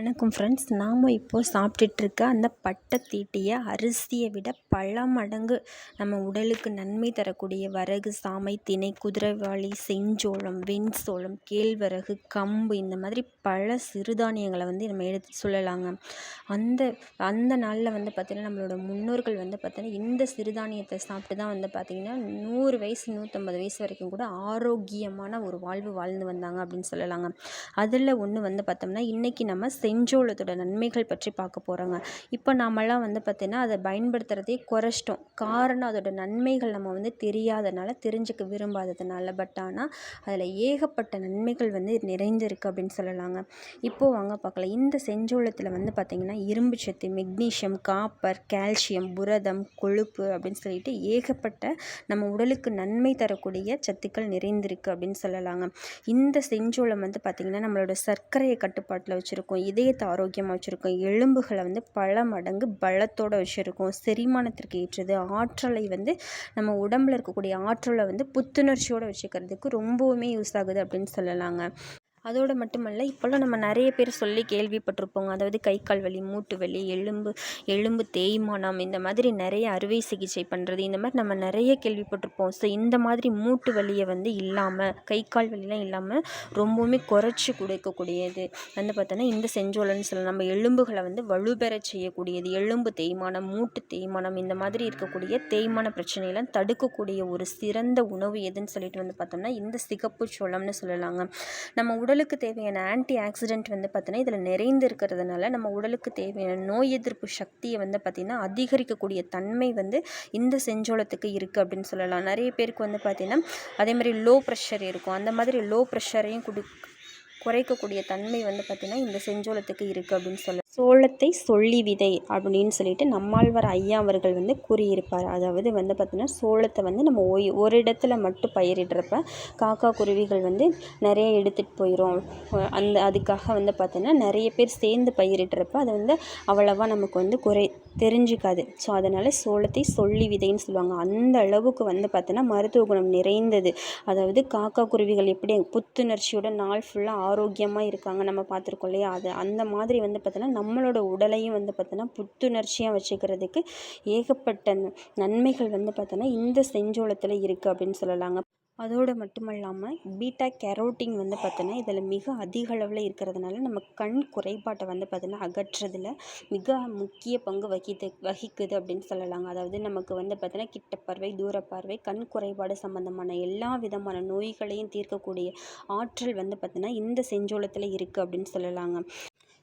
வணக்கம் ஃப்ரெண்ட்ஸ் நாம் இப்போது சாப்பிட்டுட்ருக்க அந்த பட்டை தீட்டிய அரிசியை விட பல மடங்கு நம்ம உடலுக்கு நன்மை தரக்கூடிய வரகு சாமை திணை குதிரைவாளி செஞ்சோளம் வெண்சோளம் கேழ்வரகு கம்பு இந்த மாதிரி பல சிறுதானியங்களை வந்து நம்ம எடுத்து சொல்லலாங்க. அந்த அந்த நாளில் வந்து பார்த்திங்கன்னா நம்மளோட முன்னோர்கள் வந்து பார்த்திங்கன்னா இந்த சிறுதானியத்தை சாப்பிட்டு தான் வந்து பார்த்திங்கன்னா நூறு வயசு நூற்றம்பது வயசு வரைக்கும் கூட ஆரோக்கியமான ஒரு வாழ்வு வாழ்ந்து வந்தாங்க அப்படின்னு சொல்லலாங்க. அதில் ஒன்று வந்து பார்த்தோம்னா இன்றைக்கி நம்ம செஞ்சோளத்தோட நன்மைகள் பற்றி பார்க்க போகிறோங்க இப்போ நாமெல்லாம் வந்து பார்த்திங்கன்னா அதை பயன்படுத்துகிறதே குறைச்சிட்டோம். காரணம் அதோட நன்மைகள் நம்ம வந்து தெரியாதனால தெரிஞ்சுக்க விரும்பாததுனால. பட் ஆனால் அதில் ஏகப்பட்ட நன்மைகள் வந்து நிறைந்திருக்கு அப்படின்னு சொல்லலாங்க. இப்போது வாங்க பார்க்கலாம். இந்த செஞ்சோளத்தில் வந்து பார்த்திங்கன்னா இரும்பு சத்து மெக்னீஷியம் காப்பர் கால்சியம் புரதம் கொழுப்பு அப்படின்னு சொல்லிட்டு ஏகப்பட்ட நம்ம உடலுக்கு நன்மை தரக்கூடிய சத்துக்கள் நிறைந்திருக்கு அப்படின்னு சொல்லலாங்க. இந்த செஞ்சோளம் வந்து பார்த்திங்கன்னா நம்மளோட சர்க்கரையை கட்டுப்பாட்டில் வச்சுருக்கோம். இதயத்தை ஆரோக்கியமாக வச்சுருக்கோம். எலும்புகளை வந்து பல மடங்கு பலத்தோடு வச்சுருக்கோம். செரிமானத்திற்கு ஏற்றது. ஆற்றலை வந்து நம்ம உடம்பில் இருக்கக்கூடிய ஆற்றலை வந்து புத்துணர்ச்சியோடு வச்சுக்கிறதுக்கு ரொம்பவுமே யூஸ் ஆகுது அப்படின்னு சொல்லலாங்க. அதோடு மட்டுமல்ல இப்போல்லாம் நம்ம நிறைய பேர் சொல்லி கேள்விப்பட்டிருப்போங்க. அதாவது கை கால் வலி மூட்டு வலி எலும்பு எலும்பு தேய்மானம் இந்த மாதிரி நிறைய அறுவை சிகிச்சை பண்ணுறது இந்த மாதிரி நம்ம நிறைய கேள்விப்பட்டிருப்போம். ஸோ இந்த மாதிரி மூட்டு வலியை வந்து இல்லாமல் கை கால் வலிலாம் இல்லாமல் ரொம்பவுமே குறைச்சி கொடுக்கக்கூடியது. வந்து பார்த்தோன்னா இந்த செஞ்சோலன்னு சொல்லலாம். நம்ம எலும்புகளை வந்து வலுப்பெற செய்யக்கூடியது. எலும்பு தேய்மானம் மூட்டு தேய்மானம் இந்த மாதிரி இருக்கக்கூடிய தேய்மான பிரச்சனையெல்லாம் தடுக்கக்கூடிய ஒரு சிறந்த உணவு எதுன்னு சொல்லிட்டு வந்து பார்த்தோம்னா இந்த சிகப்பு சோளம்னு சொல்லலாங்க. நம்ம உடல் உடலுக்கு தேவையான ஆன்டி ஆக்சிடென்ட் வந்து பார்த்தீங்கன்னா இதில் நிறைந்து இருக்கிறதுனால நம்ம உடலுக்கு தேவையான நோய் எதிர்ப்பு சக்தியை வந்து பார்த்திங்கன்னா அதிகரிக்கக்கூடிய தன்மை வந்து இந்த செஞ்சோளத்துக்கு இருக்குது அப்படின்னு சொல்லலாம். நிறைய பேருக்கு வந்து பார்த்திங்கன்னா அதே மாதிரி லோ ப்ரெஷர் இருக்கும். அந்த மாதிரி லோ ப்ரெஷரையும் குடி குறைக்கக்கூடிய தன்மை வந்து பார்த்திங்கன்னா இந்த செஞ்சோளத்துக்கு இருக்குது அப்படின்னு சொல்ல சோளத்தை சொல்லி விதை அப்படின்னு சொல்லிட்டு நம்மாழ்வார் ஐயா அவர்கள் வந்து கூறியிருப்பார். அதாவது வந்து பார்த்திங்கன்னா சோளத்தை வந்து நம்ம ஒய் ஒரு இடத்துல மட்டும் பயிரிடுறப்ப காக்கா குருவிகள் வந்து நிறைய எடுத்துகிட்டு போயிடும் அந்த அதுக்காக வந்து பார்த்திங்கன்னா நிறைய பேர் சேர்ந்து பயிரிடுறப்ப அது வந்து அவ்வளவா நமக்கு வந்து குறை தெரிஞ்சுக்காது. ஸோ அதனால் சோளத்தை சொல்லி விதைன்னு சொல்லுவாங்க. அந்த அளவுக்கு வந்து பார்த்தோன்னா மருத்துவ குணம் நிறைந்தது. அதாவது காக்கா குருவிகள் எப்படி புத்துணர்ச்சியோட நாள் ஃபுல்லாக ஆரோக்கியமாக இருக்காங்க நம்ம பார்த்துருக்கோம் இல்லையா? அது அந்த மாதிரி வந்து பார்த்தோன்னா நம்மளோட உடலையும் வந்து பார்த்தோன்னா புத்துணர்ச்சியாக வச்சுக்கிறதுக்கு ஏகப்பட்ட நன்மைகள் வந்து பார்த்தோன்னா இந்த செஞ்சோளத்தில் இருக்குது அப்படின்னு சொல்லலாங்க. அதோடு மட்டுமல்லாமல் பீட்டா கேரோட்டின் வந்து பார்த்தோன்னா இதில் மிக அதிக அளவில் இருக்கிறதுனால நம்ம கண் குறைபாட்டை வந்து பார்த்தோன்னா அகற்றுறதில் மிக முக்கிய பங்கு வகித்து வகிக்குது அப்படின்னு சொல்லலாங்க. அதாவது நமக்கு வந்து பார்த்தோன்னா கிட்ட பார்வை தூர பார்வை கண் குறைபாடு சம்மந்தமான எல்லா விதமான நோய்களையும் தீர்க்கக்கூடிய ஆற்றல் வந்து பார்த்தோன்னா இந்த செஞ்சோளத்தில் இருக்குது அப்படின்னு சொல்லலாங்க.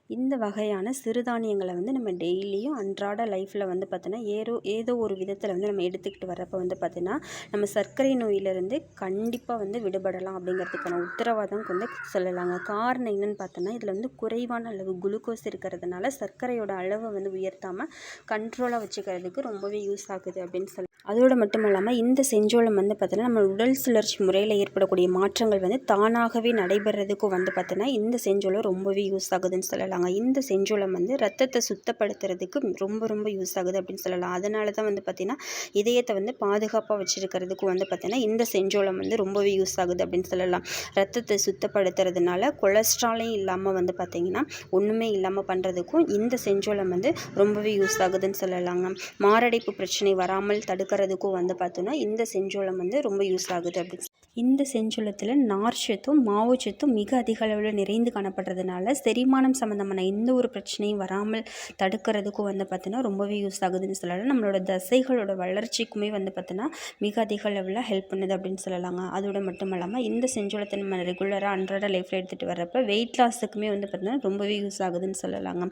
இந்த வகையான சிறுதானியங்களை வந்து நம்ம டெய்லியும் அன்றாட லைஃப்பில் வந்து பார்த்தோன்னா ஏதோ ஏதோ ஒரு விதத்தில் வந்து நம்ம எடுத்துக்கிட்டு வரப்போ வந்து பார்த்தோன்னா நம்ம சர்க்கரை நோயிலிருந்து கண்டிப்பாக வந்து விடுபடலாம் அப்படிங்கிறதுக்கான உத்தரவாதம் வந்து சொல்லலாங்க. காரணம் என்னென்னு பார்த்தோன்னா இதில் வந்து குறைவான அளவு குளுக்கோஸ் இருக்கிறதுனால சர்க்கரையோட அளவை வந்து உயர்த்தாமல் கண்ட்ரோலாக வச்சுக்கிறதுக்கு ரொம்பவே யூஸ் ஆகுது அப்படின்னு சொல்லி அதோடு மட்டும் இல்லாமல் இந்த செஞ்சோளம் வந்து பார்த்தோன்னா நம்ம உடல் சுழற்சி முறையில் ஏற்படக்கூடிய மாற்றங்கள் வந்து தானாகவே நடைபெறதுக்கும் வந்து பார்த்தோன்னா இந்த செஞ்சோளம் ரொம்பவே யூஸ் ஆகுதுன்னு சொல்லலாம். சொல்கிறாங்க இந்த செஞ்சோளம் வந்து ரத்தத்தை சுத்தப்படுத்துறதுக்கு ரொம்ப ரொம்ப யூஸ் ஆகுது அப்படின்னு சொல்லலாம். அதனால தான் வந்து பார்த்திங்கன்னா இதயத்தை வந்து பாதுகாப்பாக வச்சுருக்கிறதுக்கு வந்து பார்த்திங்கன்னா இந்த செஞ்சோளம் வந்து ரொம்பவே யூஸ் ஆகுது அப்படின்னு சொல்லலாம். ரத்தத்தை சுத்தப்படுத்துறதுனால கொலஸ்ட்ராலையும் இல்லாமல் வந்து பார்த்திங்கன்னா ஒன்றுமே இல்லாமல் பண்ணுறதுக்கும் இந்த செஞ்சோளம் வந்து ரொம்பவே யூஸ் ஆகுதுன்னு சொல்லலாங்க. மாரடைப்பு பிரச்சனை வராமல் தடுக்கிறதுக்கும் வந்து பார்த்தோன்னா இந்த செஞ்சோளம் வந்து ரொம்ப யூஸ் ஆகுது அப்படின்னு இந்த செஞ்சுளத்தில் நார்ச்சத்தும் மாவுச்சத்தும் மிக அதிக அளவில் நிறைந்து காணப்படுறதுனால செரிமானம் சம்மந்தமான எந்த ஒரு பிரச்சனையும் வராமல் தடுக்கிறதுக்கும் வந்து பார்த்தோன்னா ரொம்பவே யூஸ் ஆகுதுன்னு சொல்லலாம். நம்மளோட தசைகளோட வளர்ச்சிக்குமே வந்து பார்த்தோன்னா மிக அதிக அளவில் ஹெல்ப் பண்ணுது அப்படின்னு சொல்லலாங்க. அதோட மட்டும் இல்லாமல் இந்த செஞ்சுளத்தை நம்ம ரெகுலராக அன்றாட லைஃப்பில் எடுத்துகிட்டு வர்றப்ப வெயிட் லாஸுக்குமே வந்து பார்த்திங்கன்னா ரொம்பவே யூஸ் ஆகுதுன்னு சொல்லலாங்க.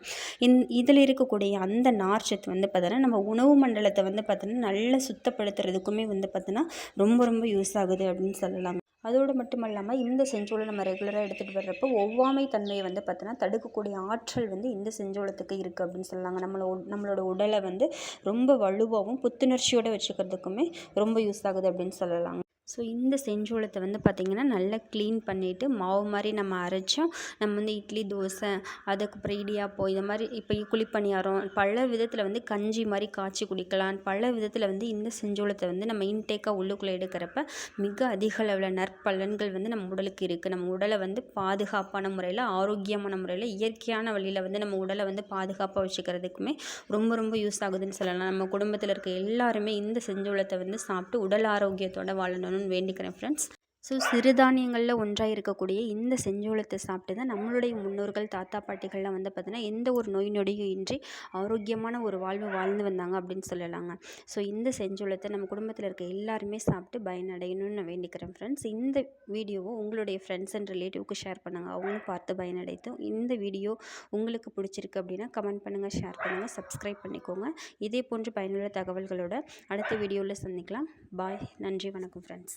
இந் இதில் இருக்கக்கூடிய அந்த நார்ச்சத்து வந்து பார்த்தோன்னா நம்ம உணவு மண்டலத்தை வந்து பார்த்தோன்னா நல்லா சுத்தப்படுத்துறதுக்குமே வந்து பார்த்தோன்னா ரொம்ப ரொம்ப யூஸ் ஆகுது அப்படின்னு சொல்லலாம். அதோடு மட்டும் இல்லாமல் இந்த செஞ்சோலை நம்ம ரெகுலராக எடுத்துகிட்டு வர்றப்போ ஒவ்வாமை தன்மையை வந்து பார்த்தோன்னா தடுக்கக்கூடிய ஆற்றல் வந்து இந்த செஞ்சோளத்துக்கு இருக்குது அப்படின்னு சொல்லலாங்க நம்மளோட நம்மளோட உடலை வந்து ரொம்ப வலுவாகவும் புத்துணர்ச்சியோடு வச்சுக்கிறதுக்குமே ரொம்ப யூஸ் ஆகுது அப்படின்னு சொல்லலாங்க. ஸோ இந்த செஞ்சோளத்தை வந்து பார்த்திங்கன்னா நல்லா க்ளீன் பண்ணிவிட்டு மாவு மாதிரி நம்ம அரைச்சோம். நம்ம வந்து இட்லி தோசை அதுக்கப்புறம் இடியாப்பம் இது மாதிரி இப்போ குழிப்பணியாரம் பல விதத்தில் வந்து கஞ்சி மாதிரி காய்ச்சி குடிக்கலாம். பல விதத்தில் வந்து இந்த செஞ்சோளத்தை வந்து நம்ம இன்டேக்காக உள்ளுக்குள்ளே எடுக்கிறப்ப மிக அதிக அளவில் நற்பலன்கள் வந்து நம்ம உடலுக்கு இருக்குது நம்ம உடலை வந்து பாதுகாப்பான முறையில் ஆரோக்கியமான முறையில் இயற்கையான வழியில் வந்து நம்ம உடலை வந்து பாதுகாப்பாக வச்சுக்கிறதுக்குமே ரொம்ப ரொம்ப யூஸ் ஆகுதுன்னு சொல்லலாம். நம்ம குடும்பத்தில் இருக்க எல்லாருமே இந்த செஞ்சோளத்தை வந்து சாப்பிட்டு உடல் ஆரோக்கியத்தோடு வாழணும். வாழணும்னு வேண்டிக்கிறேன் ஃப்ரெண்ட்ஸ் ஸோ சிறுதானியங்களில் ஒன்றாக இருக்கக்கூடிய இந்த செஞ்சோளத்தை சாப்பிட்டு தான் நம்மளுடைய முன்னோர்கள் தாத்தா பாட்டிகள்லாம் வந்து பார்த்திங்கன்னா எந்த ஒரு நோய் நொடியும் இன்றி ஆரோக்கியமான ஒரு வாழ்வு வாழ்ந்து வந்தாங்க அப்படின்னு சொல்லலாங்க. ஸோ இந்த செஞ்சோளத்தை நம்ம குடும்பத்தில் இருக்க எல்லாருமே சாப்பிட்டு பயனடையணும்னு நான் வேண்டிக்கிறேன் ஃப்ரெண்ட்ஸ் இந்த வீடியோவை உங்களுடைய ஃப்ரெண்ட்ஸ் அண்ட் ரிலேட்டிவ்க்கு ஷேர் பண்ணுங்கள் அவங்களும் பார்த்து பயனடைத்தும் இந்த வீடியோ உங்களுக்கு பிடிச்சிருக்கு அப்படின்னா கமெண்ட் பண்ணுங்கள் ஷேர் பண்ணுங்கள் சப்ஸ்கிரைப் பண்ணிக்கோங்க. இதே போன்ற பயனுள்ள தகவல்களோட அடுத்த வீடியோவில் சந்திக்கலாம். பாய் நன்றி வணக்கம் ஃப்ரெண்ட்ஸ்